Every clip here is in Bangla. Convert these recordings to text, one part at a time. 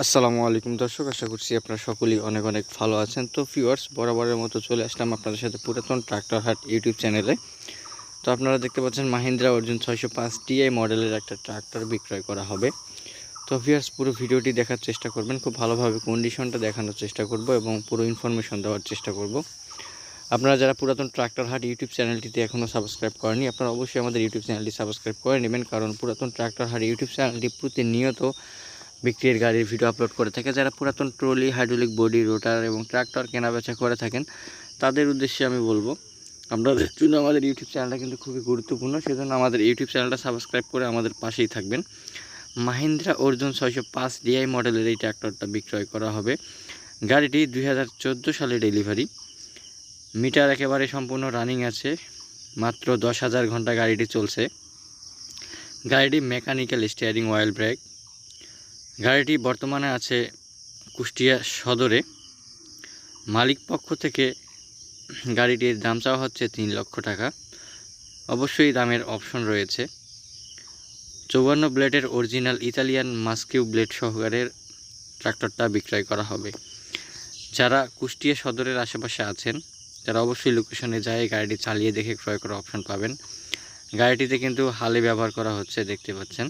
আসসালামু আলাইকুম দর্শক, আশা করছি আপনারা সকলেই অনেক অনেক ভালো আছেন। তো ভিউয়ার্স বরাবরের মতো চলে আসলাম আপনাদের সাথে পুরাতন ট্রাক্টর হাট ইউটিউব চ্যানেলে। তো আপনারা দেখতে পাচ্ছেন মাহিন্দ্রা অর্জুন ছয়শো পাঁচ টিআই মডেলের একটা ট্রাক্টর বিক্রয় করা হবে। তো ভিউয়ার্স পুরো ভিডিওটি দেখার চেষ্টা করবেন, খুব ভালোভাবে কন্ডিশনটা দেখানোর চেষ্টা করব এবং পুরো ইনফরমেশন দেওয়ার চেষ্টা করব। আপনারা যারা পুরাতন ট্রাক্টর হাট ইউটিউব চ্যানেলটিতে এখনও সাবস্ক্রাইব করেনি আপনারা অবশ্যই আমাদের ইউটিউব চ্যানেলটি সাবস্ক্রাইব করে নেবেন, কারণ পুরাতন ট্রাক্টর হাট ইউটিউব চ্যানেলটি প্রতিনিয়ত বিক্রির গাড়ির ভিডিও আপলোড করে থাকে। যারা পুরাতন ট্রলি, হাইড্রোলিক বডি, রোটার এবং ট্রাক্টর কেনাবেচা করে থাকেন, তাদের উদ্দেশ্যে আমি বলব, আপনাদের জন্য আমাদের ইউটিউব চ্যানেলটা কিন্তু খুবই গুরুত্বপূর্ণ, সেজন্য আমাদের ইউটিউব চ্যানেলটা সাবস্ক্রাইব করে আমাদের পাশেই থাকবেন। মাহিন্দ্রা অর্জুন ছয়শো পাঁচ ডিআই মডেলের এই ট্র্যাক্টরটা বিক্রয় করা হবে। গাড়িটি দুই হাজার চোদ্দ সালে ডেলিভারি মিটার একেবারে সম্পূর্ণ রানিং আছে, মাত্র দশ হাজার ঘণ্টা গাড়িটি চলছে। গাড়িটি মেকানিক্যাল স্টিয়ারিং অয়েল ব্রেক গাড়িটি বর্তমানে আছে কুষ্টিয়া সদরে। মালিক পক্ষ থেকে গাড়িটির দাম চাওয়া হচ্ছে তিন লক্ষ টাকা। অবশ্যই দামের অপশন রয়েছে। চৌবান্ন ব্লেডের অরিজিনাল ইতালিয়ান মাস্কিউ ব্লেড সহকারের ট্রাক্টরটা বিক্রয় করা হবে। যারা কুষ্টিয়া সদরের আশেপাশে আছেন, তারা অবশ্যই লোকেশনে যায় গাড়িটি চালিয়ে দেখে ক্রয় করার অপশন পাবেন। গাড়িটিতে কিন্তু হালে ব্যবহার করা হচ্ছে, দেখতে পাচ্ছেন।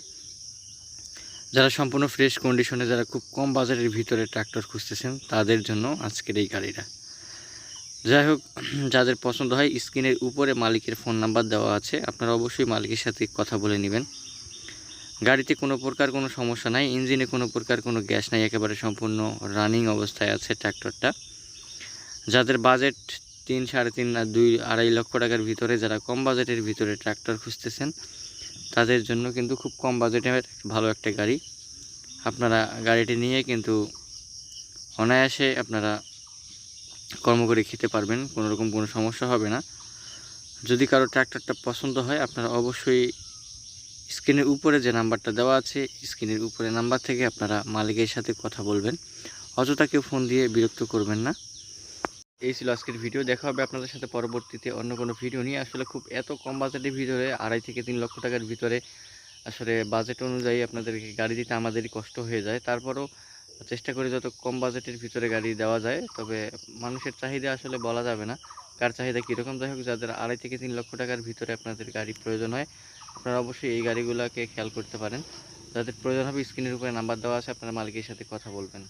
যারা সম্পূর্ণ ফ্রেশ কন্ডিশনে যারা খুব কম বাজারের ভিতরে ট্রাক্টর খুঁজতেছেন, তাদের জন্য আজকের এই গাড়িটা। যাই হোক, যাদের পছন্দ হয়, স্ক্রিনের উপরে মালিকের ফোন নাম্বার দেওয়া আছে। আপনারা অবশ্যই মালিকের সাথে কথা বলে নেবেন। গাড়িতে কোনো প্রকার কোনো সমস্যা নাই, ইঞ্জিনে কোনো প্রকার কোনো গ্যাস নাই, একেবারে সম্পূর্ণ রানিং অবস্থায় আছে ট্র্যাক্টরটা যাদের বাজেট তিন, সাড়ে তিন দুই, আড়াই লক্ষ টাকার ভিতরে, যারা কম বাজেটের ভিতরে ট্রাক্টর খুঁজতেছেন তাদের জন্য কিন্তু খুব কম বাজেটের ভালো একটা গাড়ি। আপনারা গাড়িটি নিয়ে কিন্তু অনায়াসে আপনারা কর্ম করে খেতে পারবেন, কোনো রকম কোনো সমস্যা হবে না। যদি কারও ট্র্যাক্টরটা পছন্দ হয়, আপনারা অবশ্যই স্ক্রিনের উপরে যে নাম্বারটা দেওয়া আছে, স্ক্রিনের উপরে নাম্বার থেকে আপনারা মালিকের সাথে কথা বলবেন। অযথা কেউ ফোন দিয়ে বিরক্ত করবেন না। এই ছিল আজকের ভিডিও দেখা হবে আপনাদের সাথে পরবর্তীতে অন্য কোনো ভিডিও নিয়ে। আসলে খুব এত কম বাজেটের ভিতরে, আড়াই থেকে তিন লক্ষ টাকার ভিতরে আসলে বাজেট অনুযায়ী আপনাদেরকে গাড়ি দিতে আমাদেরই কষ্ট হয়ে যায়। তারপরও চেষ্টা করি যত কম বাজেটের ভিতরে গাড়ি দেওয়া যায়, তবে মানুষের চাহিদা আসলে বলা যাবে না। কার চাহিদা কীরকম? যাই হোক, যাদের আড়াই থেকে তিন লক্ষ টাকার ভিতরে আপনাদের গাড়ি প্রয়োজন হয়, আপনারা অবশ্যই এই গাড়িগুলোকে খেয়াল করতে পারেন। যাদের প্রয়োজন হবে স্ক্রিনের উপরে নাম্বার দেওয়া আছে, আপনারা মালিকের সাথে কথা বলবেন।